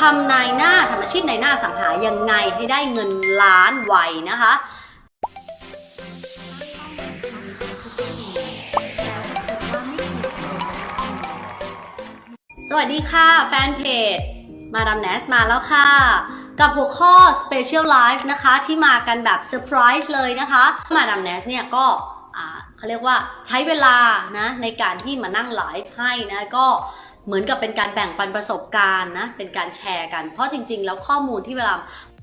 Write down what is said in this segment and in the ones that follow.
ทำนายหน้าทำอาชีพนายหน้าสังหายังไงให้ได้เงินล้านไวนะคะ สวัสดีค่ะ แฟนเพจ มาดามแนสมาแล้วค่ะ กับหัวข้อ Special Life นะคะ ที่มากันแบบเซอร์ไพรส์เลยนะคะ มาดามแนสเนี่ยก็เขาเรียกว่าใช้เวลานะในการที่มานั่งไลฟ์ให้นะก็ เหมือนกับเป็นการแบ่งปันประสบการณ์นะ เป็นการแชร์กัน เพราะจริง ๆ แล้วข้อมูลที่เวลา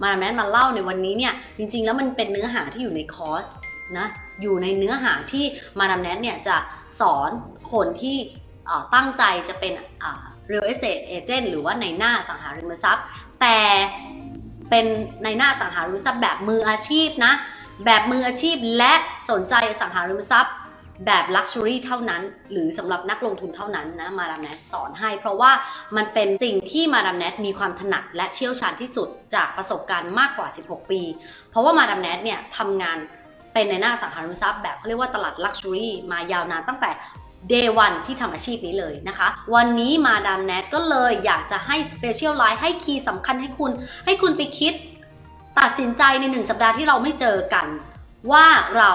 มาดามแนมาเล่าในวันนี้เนี่ย จริง ๆ แล้วมันเป็นเนื้อหาที่อยู่ในคอร์สนะ อยู่ในเนื้อหาที่มาดามแนสเนี่ยจะสอนคนที่ตั้งใจจะเป็น real estate agent หรือว่าในหน้าสังหาริมทรัพย์ แต่เป็นในหน้าสังหาริมทรัพย์แบบมืออาชีพนะ แบบมืออาชีพและสนใจสังหาริมทรัพย์ แบบ Luxury เท่านั้น หรือสำหรับนักลงทุนเท่านั้นนะมาดามแนทสอนให้ เพราะว่ามันเป็นสิ่งที่มาดามแนทมีความถนัดและเชี่ยวชาญที่สุดจากประสบการณ์มากกว่า 16 ปี เพราะว่ามาดามแนทเนี่ยทำงานเป็นในหน้าสังหาริมทรัพย์แบบเขาเรียกว่าตลาด Luxury มายาวนานตั้งแต่ day one ที่ทำอาชีพนี้เลยนะคะ วันนี้มาดามแนทก็เลยอยากจะให้ special line ให้คีย์สำคัญให้คุณ ให้คุณไปคิด ตัดสินใจในหนึ่งสัปดาห์ที่เราไม่เจอกัน ว่าเรา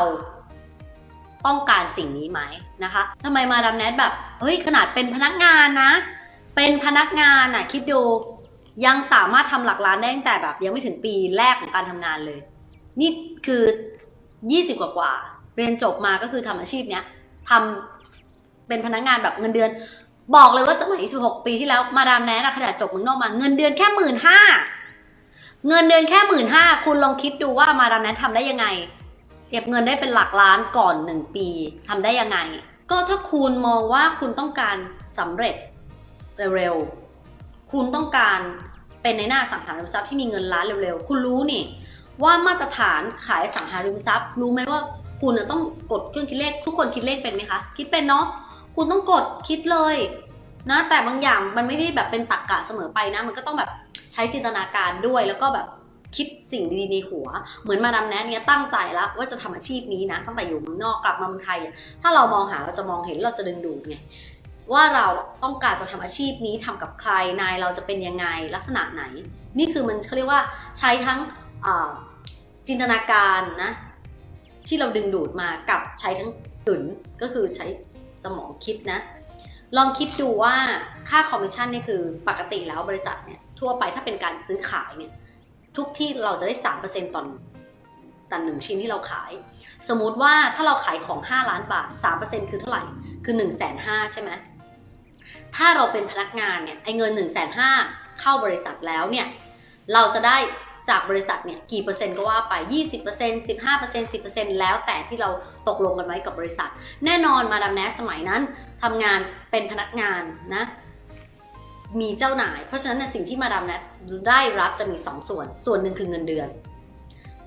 ต้องการสิ่งนี้ไหมนะคะทำไมมาดามแนทแบบเฮ้ยขนาดเป็นพนักงานนะ เป็นพนักงานน่ะคิดดูยังสามารถทำหลักล้านได้ตั้งแต่แบบยังไม่ถึงปีแรกของการทำงานเลย นี่คือ 20 กว่ากว่า เรียนจบมาก็คือทำอาชีพเนี้ยทำเป็นพนักงานแบบเงินเดือน บอกเลยว่าสมัย 16 ปีที่แล้วมาดามแนทขนาดจบเมืองนอกมาเงินเดือนแค่หมื่นห้าเงินเดือนแค่หมื่นห้าคุณลองคิดดูว่ามาดามแนททำได้ยังไง เก็บเงินได้เป็นหลักล้านก่อนหนึ่งปีทำได้ยังไง ก็ถ้าคุณมองว่าคุณต้องการสำเร็จเร็วๆ คุณต้องการเป็นในหน้าสังหาริมทรัพย์ที่มีเงินล้านเร็วๆ คุณรู้นี่ว่ามาตรฐานขายสังหาริมทรัพย์ รู้ไหมว่าคุณต้องกดเครื่องคิดเลข ทุกคนคิดเลขเป็นไหมคะ คิดเป็นเนาะคุณต้องกดคิดเลยนะแต่บางอย่างมันไม่ได้แบบเป็นตรรกกะเสมอไปนะ มันก็ต้องแบบใช้จินตนาการด้วยแล้วก็แบบ คิดสิ่งดีๆในหัว เหมือนมาดามแนทเนี่ยตั้งใจแล้วว่าจะทำอาชีพนี้นะ ตั้งแต่อยู่เมืองนอกกลับมาเมืองไทย ถ้าเรามองหาเราจะมองเห็นเราจะดึงดูดไงว่าเราต้องการจะทำอาชีพนี้ทำกับใครนายเราจะเป็นยังไงลักษณะไหน นี่คือมันเขาเรียกว่าใช้ทั้งจินตนาการนะที่เราดึงดูดมากับใช้ทั้งตุนก็คือใช้สมองคิดนะ ลองคิดดูว่าค่าคอมมิชชั่นนี่คือปกติแล้วบริษัทเนี่ยทั่วไปถ้าเป็นการซื้อขายเนี่ย ทุกที่เราจะได้3%ต่อต่อหนึ่งชิ้นที่เราขาย สมมุติว่าถ้าเราขายของ 5 ล้านบาท 3%คือเท่าไหร่ คือ 1 5 0 0 0 0ใช่ไหมถ้าเราเป็นพนักงานเนี่ยไอ้เงิน 1 5 0 0 0เข้าบริษัทแล้วเนี่ยเราจะได้จากบริษัทเนี่ยกี่เปอร์เซ็นต์ก็ว่าไป 20% 15% 10%แล้วแต่ที่เราตกลงกันไว้กับบริษัท แน่นอนมาดามแนสสมัยนั้นทำงานเป็นพนักงานนะ มีเจ้านาย เพราะฉะนั้นเนสิ่งที่มาดามแนทได้รับจะมี 2 ส่วน ส่วนหนึ่งคือเงินเดือน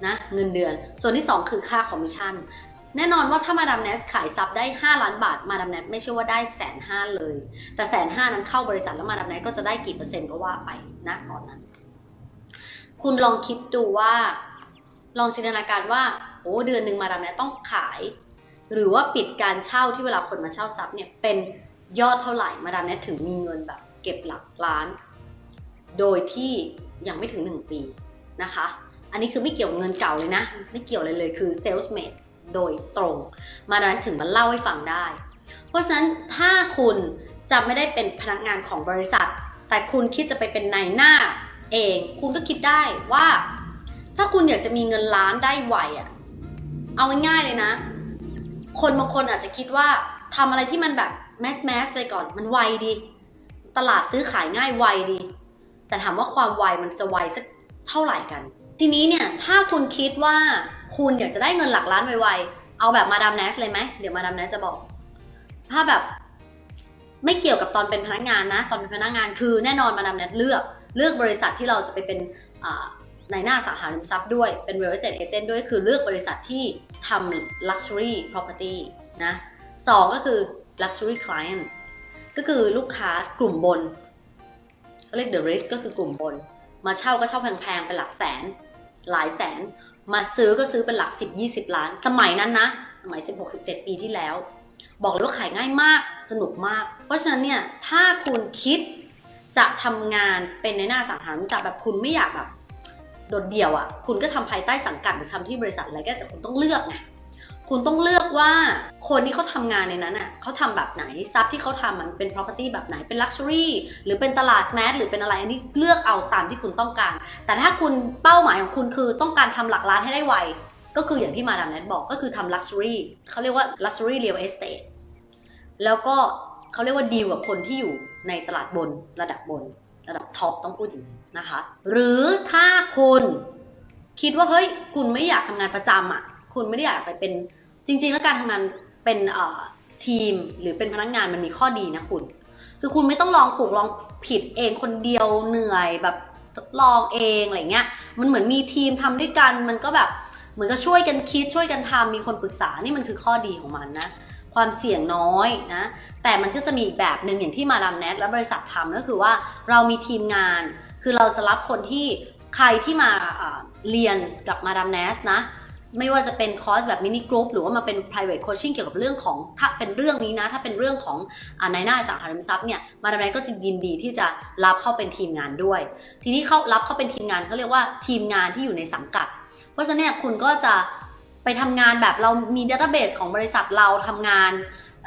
นะเงินเดือน ส่วนที่ 2 คือค่าคอมมิชชั่น แน่นอนว่าถ้ามาดามแนทขายซับได้ 5 ล้านบาท มาดามแนทไม่ใช่ว่าได้แสนห้าเลย แต่แสนห้านั้นเข้าบริษัทแล้วมาดามแนทก็จะได้กี่เปอร์เซ็นต์ก็ว่าไปนะก่อนนั้น คุณลองคิดดูว่า ลองจินตนาการว่าโอ้เดือนหนึ่งมาดามแนทต้องขาย หรือว่าปิดการเช่าที่เวลาคนมาเช่าซับเนี่ยเป็นยอดเท่าไหร่มาดามแนทถึงมีเงินแบบ เก็บหลักล้าน โดยที่ยังไม่ถึง 1 ปีนะคะ อันนี้คือไม่เกี่ยวกับเงินเก่าเลยนะ ไม่เกี่ยวเลยเลยคือ sales made โดยตรง มาดามแนถึงมาเล่าให้ฟังได้ เพราะฉะนั้นถ้าคุณจะไม่ได้เป็นพนักงานของบริษัท แต่คุณคิดจะไปเป็นนายหน้าเอง คุณก็คิดได้ว่า ถ้าคุณอยากจะมีเงินล้านได้ไวอะเอาง่ายๆเลยนะ คนบางคนอาจจะคิดว่าทำอะไรที่มันแบบแมสแมสเลยก่อนมันไวดี ตลาดซื้อขายง่ายไวดี แต่ถามว่าความไวมันจะไวสักเท่าไหร่กัน ทีนี้เนี่ยถ้าคุณคิดว่าคุณอยากจะได้เงินหลักล้านไวๆ เอาแบบมาดามแนสเลยไหมเดี๋ยวมาดามแนสจะบอก ถ้าแบบไม่เกี่ยวกับตอนเป็นพนักงานนะ ตอนเป็นพนักงานคือแน่นอนมาดามแนสเลือก เลือกบริษัทที่เราจะไปเป็นอ่าในหน้าสังหาริมทรัพย์ด้วย เป็น real estate agent ด้วย คือเลือกบริษัทที่ทำ luxury property นะสองก็คือ luxury client ก็คือลูกค้ากลุ่มบนเขาเรียก the rich ก็คือกลุ่มบน มาเช่าก็เช่าแพงๆเป็นหลักแสน หลายแสน มาซื้อก็ซื้อเป็นหลัก 10 20 ล้าน สมัยนั้นนะ สมัย 16 17 ปีที่แล้ว บอกเลยว่าขายง่ายมากสนุกมาก เพราะฉะนั้นเนี่ยถ้าคุณคิดจะทำงานเป็นในหน้าสังหาริมทรัพย์แบบคุณไม่อยากแบบโดดเดี่ยวอะ่ะ คุณก็ทำภายใต้สังกัดหรือทำที่บริษัทอะไรก็แต่คุณต้องเลือกไง คุณต้องเลือกว่าคนที่เขาทำงานในนั้นอะเขาทำแบบไหนทรัพย์ที่เขาทำมันเป็น property แบบไหนเป็น luxury หรือเป็นตลาด smash หรือเป็นอะไรอันนี้เลือกเอาตามที่คุณต้องการ แต่ถ้าคุณเป้าหมายของคุณคือต้องการทำหลักล้านให้ได้ไว ก็คืออย่างที่มาดามแนทบอกก็คือทำ luxury เขาเรียกว่า luxury real estate แล้วก็เขาเรียกว่าดีลกับคนที่อยู่ในตลาดบนระดับบน ระดับท็อปต้องพูดอย่างนี้นะคะ หรือถ้าคุณคิดว่าเฮ้ยคุณไม่อยากทำงานประจำอะ คุณไม่ได้อยากไปเป็นจริง ๆ แล้วการทำงานเป็นทีมหรือเป็นพนักงานมันมีข้อดีนะคุณ คือคุณไม่ต้องลองถูกลองผิดเองคนเดียวเหนื่อยแบบทดลองเองอะไรเงี้ย มันเหมือนมีทีมทำด้วยกัน มันก็แบบเหมือนกับช่วยกันคิดช่วยกันทำมีคนปรึกษา นี่มันคือข้อดีของมันนะ ความเสี่ยงน้อยนะ แต่มันก็จะมีอีกแบบหนึ่งอย่างที่มาดามแนทและบริษัททำก็คือว่าเรามีทีมงาน คือเราจะรับคนที่ใครที่มาเอ่อเรียนกับมาดามแนสนะ ไม่ว่าจะเป็นคอร์สแบบมินิกรุ๊ปหรือว่ามาเป็น private coaching เกี่ยวกับเรื่องของถ้าเป็นเรื่องนี้นะ ถ้าเป็นเรื่องของอ่าในหน้าอสังหาริมทรัพย์เนี่ยมาดามแนทก็จะยินดีที่จะรับเข้าเป็นทีมงานด้วย ทีนี้เขารับเข้าเป็นทีมงานเขาเรียกว่าทีมงานที่อยู่ในสังกัด เพราะฉะนั้นคุณก็จะไปทำงานแบบเรามีดัตเตอร์เบสของบริษัทเราทำงาน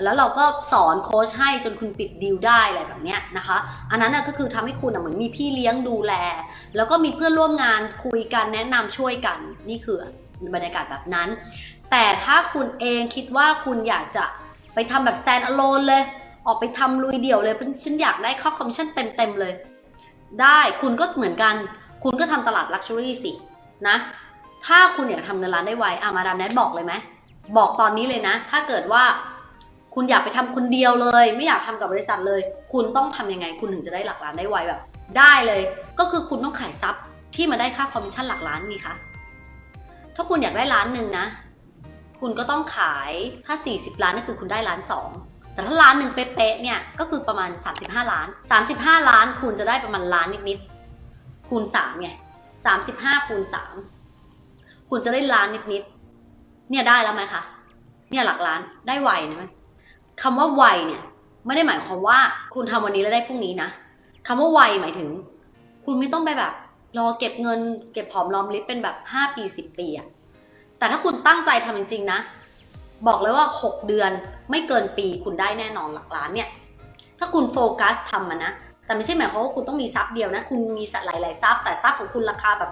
แล้วเราก็สอนโค้ชให้จนคุณปิดดีลได้อะไรแบบนี้นะคะ อันนั้นก็คือทำให้คุณเหมือนมีพี่เลี้ยงดูแล แล้วก็มีเพื่อนร่วมงานคุยกันแนะนำช่วยกันนี่คือ บรรยากาศแบบนั้น แต่ถ้าคุณเองคิดว่าคุณอยากจะไปทำแบบ stand alone เลย ออกไปทำลุยเดี่ยวเลยเพราะฉันอยากได้ค่าคอมมิชชั่นเต็มๆเลย ได้คุณก็เหมือนกัน คุณก็ทำตลาด luxury สินะ ถ้าคุณอยากทำเงินล้านได้ไวอะมาดามแนทบอกเลยไหมบอกตอนนี้เลยนะ ถ้าเกิดว่าคุณอยากไปทำคนเดียวเลย ไม่อยากทำกับบริษัทเลย คุณต้องทำยังไง คุณถึงจะได้หลักล้านได้ไวแบบ ได้เลย ก็คือคุณต้องขายทรัพย์ที่มาได้ค่าคอมมิชชั่นหลักล้านนี่คะ ถ้าคุณอยากได้ล้านหนึ่งนะ คุณก็ต้องขายถ้า 40 ล้านนี่นคือคุณได้ล้านสองแต่ถ้าล้านหนึ่งเป๊ะๆเนี่ยก็คือประมาณ 35 ล้าน 35 ล้านคุณจะได้ประมาณล้านนิดๆคูณ3ไง35คูณ3คุณจะได้ล้านนิดๆเนี่ยได้แล้วไหมคะเนี่ยหลักล้านได้ไวนะไหมคำว่าไวเนี่ยไม่ได้หมายความว่าคุณทำวันนี้แล้วได้พรุ่งนี้นะคำว่าไวหมายถึง คุณไม่ต้องไปแบบ รอเก็บเงินเก็บหอมรอมริบเป็นแบบ 5 ปี 10 ปีอะแต่ถ้าคุณตั้งใจทำจริงๆนะ บอกเลยว่า 6 เดือนไม่เกินปีคุณได้แน่นอนหลักล้านเนี่ย ถ้าคุณโฟกัสทำมันนะ แต่ไม่ใช่หมายความว่าคุณต้องมีทรัพย์เดียวนะ คุณมีหลายๆทรัพย์ แต่ทรัพย์ของคุณราคาแบบ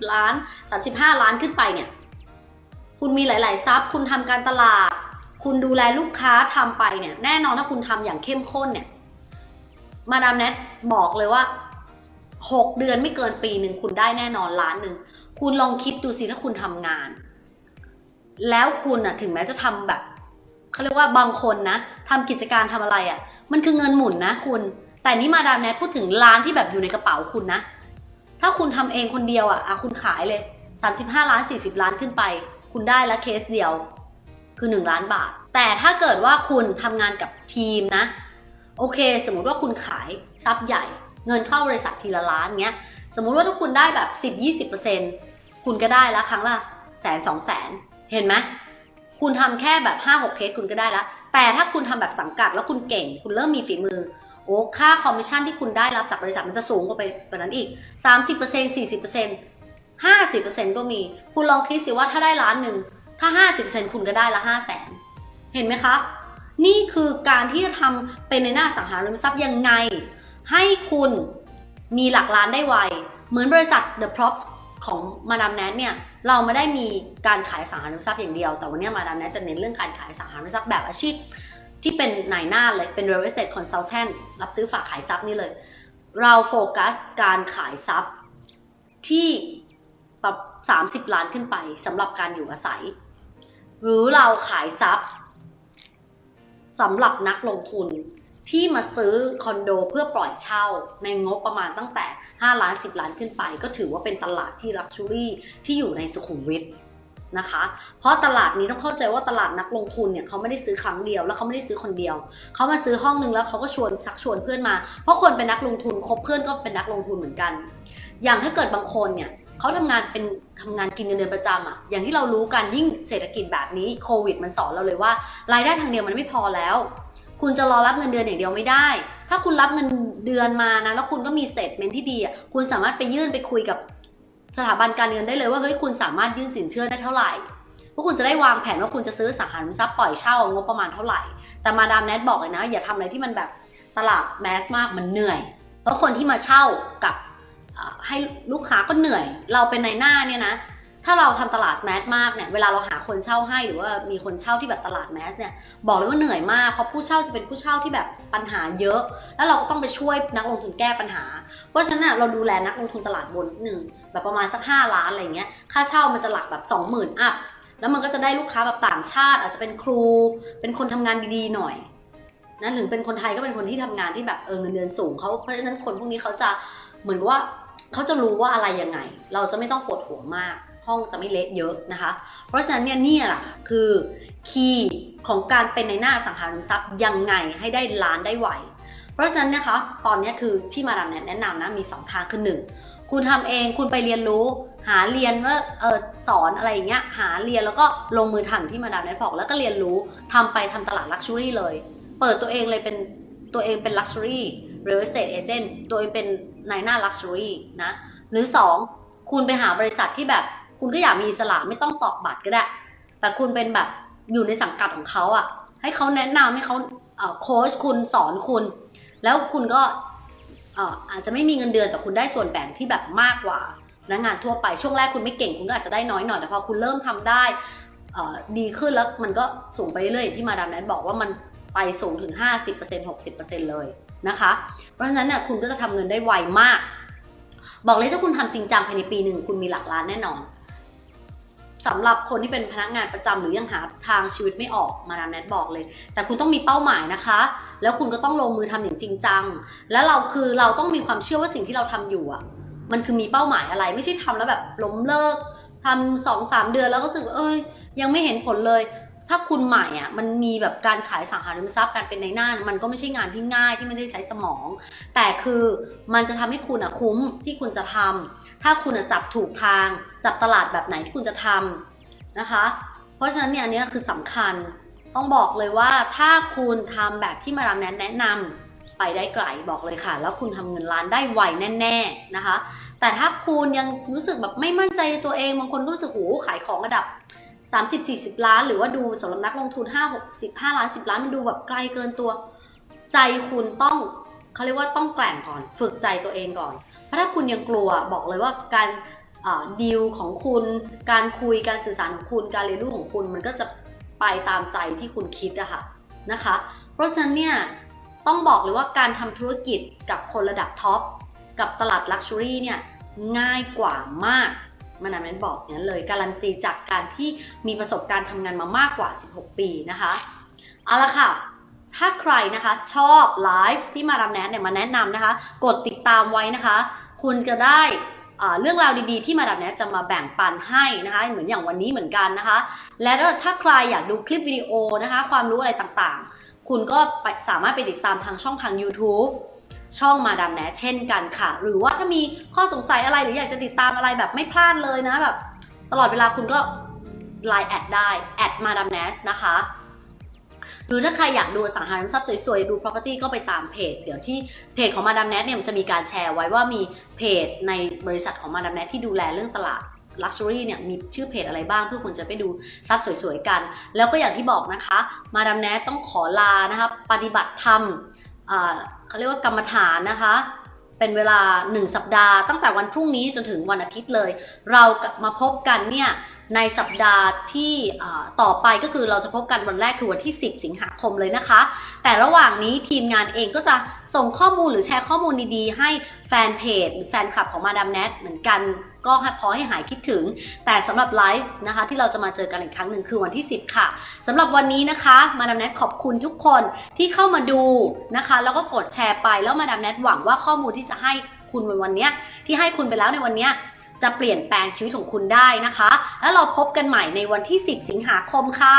30 ล้าน 35 ล้านขึ้นไปเนี่ย คุณมีหลายๆทรัพย์ คุณทำการตลาด คุณดูแลลูกค้าทำไปเนี่ย แน่นอนถ้าคุณทำอย่างเข้มข้นเนี่ย มาดามแนทบอกเลยว่า 6 เดือนไม่เกินปีหนึ่งคุณได้แน่นอนล้านหนึ่งคุณลองคิดดูสิถ้าคุณทำงาน แล้วคุณอะถึงแม้จะทำแบบเขาเรียกว่าบางคนนะทำกิจการทำอะไรอะมันคือเงินหมุนนะคุณ แต่นี่มาดามแนทพูดถึงร้านที่แบบอยู่ในกระเป๋าคุณนะ ถ้าคุณทำเองคนเดียวอะอะคุณขายเลย 35 ล้าน 40 ล้านขึ้นไป คุณได้ละเคสเดียว คือ 1 ล้านบาท แต่ถ้าเกิดว่าคุณทำงานกับทีมนะ โอเค สมมติว่าคุณขายทรัพย์ใหญ่ เงินเข้าบริษัททีละล้านเงี้ย สมมุติว่าถ้าคุณได้แบบ 10-20%คุณก็ได้ละครั้งละแสนสองแสนเห็นไหมคุณทำแค่แบบ5-6เคสคุณก็ได้ละแต่ถ้าคุณทำแบบสังกัดแล้วคุณเก่ง คุณเริ่มมีฝีมือ โอ้ค่าคอมมิชชั่นที่คุณได้รับจากบริษัทมันจะสูงกว่าไปกว่านั้นอีก 30% 40% 50%ก็มี คุณลองคิดสิว่าถ้าได้ล้านหนึ่งถ้า 50%คุณก็ได้ละ 5 0 0แสนเห็นไหมคะ นี่คือการที่จะทำเป็นในหน้าสังหาริมทรัพย์ยังไง ให้คุณมีหลักล้านได้ไว เหมือนบริษัท The Props ของมาดามแนทเนี่ยเราไม่ได้มีการขายสังหาริมทรัพย์อย่างเดียว แต่วันนี้มาดามแนทจะเน้นเรื่องการขายสังหาริมทรัพย์แบบอาชีพ ที่เป็นนายหน้าเลยเป็น real estate consultant รับซื้อฝากขายทรัพย์นี่เลย เราโฟกัสการขายทรัพย์ที่ปรับ30 ล้านขึ้นไปสำหรับการอยู่อาศัย หรือเราขายทรัพย์สำหรับนักลงทุน ที่มาซื้อคอนโดเพื่อปล่อยเช่าในงบประมาณตั้งแต่ 5 ล้าน 10 ล้านขึ้นไป ก็ถือว่าเป็นตลาดที่ลักชัวรี่ที่อยู่ในสุขุมวิทนะคะ เพราะตลาดนี้ต้องเข้าใจว่าตลาดนักลงทุนเนี่ยเขาไม่ได้ซื้อครั้งเดียว แล้วเขาไม่ได้ซื้อคนเดียว เขามาซื้อห้องนึงแล้วเขาก็ชวนชักชวนเพื่อนมา เพราะคนเป็นนักลงทุนคบเพื่อนก็เป็นนักลงทุนเหมือนกัน อย่างถ้าเกิดบางคนเนี่ยเขาทำงานเป็นทำงานกินเงินเดือนประจำอะอย่างที่เรารู้กันยิ่งเศรษฐกิจแบบนี้โควิดมันสอนเราเลยว่ารายได้ทางเดียวมันไม่พอแล้ว คุณจะรอรับเงินเดือนอย่างเดียวไม่ได้ ถ้าคุณรับเงินเดือนมานะ แล้วคุณก็มีสเตทเมนที่ดีอะ คุณสามารถไปยื่นไปคุยกับสถาบันการเงินได้เลยว่าเฮ้ยคุณสามารถยื่นสินเชื่อได้เท่าไหร่พราะคุณจะได้วางแผนว่าคุณจะซื้อสังหาริมทรัพย์ปล่อยเช่างบประมาณเท่าไหร่ แต่มาดามแนทบอกเลยนะ อย่าทำอะไรที่มันแบบตลาดแมสมากมันเหนื่อย เพราะคนที่มาเช่ากับให้ลูกค้าก็เหนื่อย เราเป็นในหน้าเนี่ยนะ ถ้าเราทำตลาดแมสมากเนี่ยเวลาเราหาคนเช่าให้หรือว่ามีคนเช่าที่แบบตลาดแมสเนี่ยบอกเลยว่าเหนื่อยมากเพราะผู้เช่าจะเป็นผู้เช่าที่แบบปัญหาเยอะ แล้วเราก็ต้องไปช่วยนักลงทุนแก้ปัญหา เพราะฉะนั้นเราดูแลนักลงทุนตลาดบนนิดนึงแบบประมาณสัก 5 ล้านอะไรเงี้ยค่าเช่ามันจะหลักแบบ 20,000อัพแล้วมันก็จะได้ลูกค้าแบบต่างชาติ อาจจะเป็นครู เป็นคนทำงานดีๆหน่อยนะหรือเป็นคนไทยก็เป็นคนที่ทำงานที่แบบเออเงินเดือนสูงเขาเพราะฉะนั้นคนพวกนี้เขาจะเหมือนว่าเขาจะรู้ว่าอะไรยังไง เราจะไม่ต้องปวดหัวมาก ห้องจะไม่เละเยอะนะคะ เพราะฉะนั้นเนี่ยนี่แหละคือคีย์ของการเป็นในหน้าสังหาริมทรัพย์ยังไงให้ได้ล้านได้ไหว เพราะฉะนั้นนะคะตอนนี้คือที่มาดามแนะแนะนำนะมี 2 ทางคือหนึ่งคุณทำเองคุณไปเรียนรู้ หาเรียนว่าเออสอนอะไรอย่างเงี้ยหาเรียนแล้วก็ลงมือทำที่มาดามแนะบอกแล้วก็เรียนรู้ทำไปทำตลาดลักชัวรี่เลย เปิดตัวเองเลยเป็นตัวเองเป็นลักชัวรี่ real estate agent ตัวเองเป็นนายหน้าลักชัวรี่นะหรือ 2 คุณไปหาบริษัทที่แบบ คุณก็อยากมีอิสระไม่ต้องตอกบัตรก็ได้ แต่คุณเป็นแบบอยู่ในสังกัดของเขาอะ่ะ ให้เขาแนะนำให้เขาเโค้ชคุณสอนคุณ แล้วคุณก็อาจจะไม่มีเงินเดือนแต่คุณได้ส่วนแบ่งที่แบบมากกว่าพนักงานทั่วไปช่วงแรกคุณไม่เก่งคุณก็อาจจะได้น้อยหน่อยแต่พอคุณเริ่มทำได้ดีขึ้นแล้วมันก็สูงไปเรื่อยๆที่มาดามแนทบอกว่ามันไปสูงถึง 50% 60%เลยนะคะ เพราะฉะนั้นเนี่ยคุณก็จะทำเงินได้ไวมาก บอกเลยถ้าคุณทำจริงจังภายในปีหนึ่งคุณมีหลักล้านแน่นอน สำหรับคนที่เป็นพนักงานประจำหรือยังหาทางชีวิตไม่ออกมาดามแนทบอกเลย แต่คุณต้องมีเป้าหมายนะคะ แล้วคุณก็ต้องลงมือทำอย่างจริงจัง แล้วเราคือเราต้องมีความเชื่อว่าสิ่งที่เราทำอยู่อะ มันคือมีเป้าหมายอะไร ไม่ใช่ทำแล้วแบบล้มเลิกทำสองสามเดือนแล้วก็รู้สึกเอ้ยยังไม่เห็นผลเลย ถ้าคุณใหม่อะมันมีแบบการขายสังหาริมทรัพย์การเป็นในหน้ามันก็ไม่ใช่งานที่ง่ายที่ไม่ได้ใช้สมอง แต่คือมันจะทำให้คุณอะคุ้มที่คุณจะทำ ถ้าคุณจับถูกทางจับตลาดแบบไหนที่คุณจะทำนะคะ เพราะฉะนั้นเนี่ยอันนี้คือสำคัญต้องบอกเลยว่าถ้าคุณทำแบบที่มาดามแนทแนะนำไปได้ไกลบอกเลยค่ะ แล้วคุณทำเงินล้านได้ไวแน่ๆนะคะ แต่ถ้าคุณยังรู้สึกแบบไม่มั่นใจในตัวเองบางคนรู้สึกโหขายของระดับ 30-40 ล้าน หรือว่าดูสำหรับนักลงทุน 5 6 5ล้าน 10 ล้านมันดูแบบไกลเกินตัว ใจคุณต้องเขาเรียกว่าต้องแกล่งก่อน ฝึกใจตัวเองก่อน ราะถ้าคุณยังกลัวบอกเลยว่าการดีลของคุณ การคุยการสื่อสารของคุณ การเรียนรู้ของคุณมันก็จะไปตามใจที่คุณคิดอะค่ะนะคะ เพราะฉะนั้นเนี่ยต้องบอกเลยว่าการทำธุรกิจกับคนระดับท็อปกับตลาดลักชัวรี่เนี่ยง่ายกว่ามากมานาแมนบอกอย่างนั้นเลยการันตีจากการที่มีประสบการณ์ทำงานมามากกว่า 16 ปีนะคะเอาละค่ะ ถ้าใครนะคะชอบไลฟ์ที่มาดามแนทเนี่ยมาแนะนำนะคะ กดติดตามไว้นะคะ คุณจะได้เรื่องราวดีๆที่มาดามแนทจะมาแบ่งปันให้นะคะ เหมือนอย่างวันนี้เหมือนกันนะคะ และถ้าใครอยากดูคลิปวิดีโอนะคะ ความรู้อะไรต่างๆ คุณก็สามารถไปติดตามทางช่องทาง YouTube ช่องมาดามแนทเช่นกันค่ะ หรือว่าถ้ามีข้อสงสัยอะไรหรืออยากจะติดตามอะไรแบบไม่พลาดเลยนะแบบตลอดเวลาคุณก็ไลน์แอดได้แอดมาดามแนทนะคะ หรือถ้าใครอยากดูสังหาริมทรัพย์สวยๆ ดู property ก็ไปตามเพจ เดี๋ยวที่เพจของมาดามแนทเนี่ยมันจะมีการแชร์ไว้ว่ามีเพจในบริษัทของมาดามแนทที่ดูแลเรื่องตลาด Luxury เนี่ยมีชื่อเพจอะไรบ้างเพื่อคุณจะไปดูทรัพย์สวยๆกัน แล้วก็อย่างที่บอกนะคะ มาดามแนทต้องขอลานะคะปฏิบัติธรรมเขาเรียกว่ากรรมฐานนะคะ เป็นเวลา 1 สัปดาห์ ตั้งแต่วันพรุ่งนี้จนถึงวันอาทิตย์เลย เรามาพบกันเนี่ย ในสัปดาห์ที่ต่อไปก็คือเราจะพบกันวันแรกคือวันที่ 10 สิงหาคมเลยนะคะ แต่ระหว่างนี้ทีมงานเองก็จะส่งข้อมูลหรือแชร์ข้อมูลดีๆ ให้แฟนเพจหรือแฟนคลับของมาดามแนทเหมือนกันก็พอให้หายคิดถึง แต่สำหรับไลฟ์นะคะที่เราจะมาเจอกันอีกครั้งหนึ่งคือวันที่ 10 ค่ะสำหรับวันนี้นะคะมาดามแนทขอบคุณทุกคนที่เข้ามาดูนะคะ แล้วก็กดแชร์ไปแล้วมาดามแนทหวังว่าข้อมูลที่จะให้คุณในวันนี้ที่ให้คุณไปแล้วในวันนี้ จะเปลี่ยนแปลงชีวิตของคุณได้นะคะ แล้วเราพบกันใหม่ในวันที่ 10 สิงหาคมค่ะ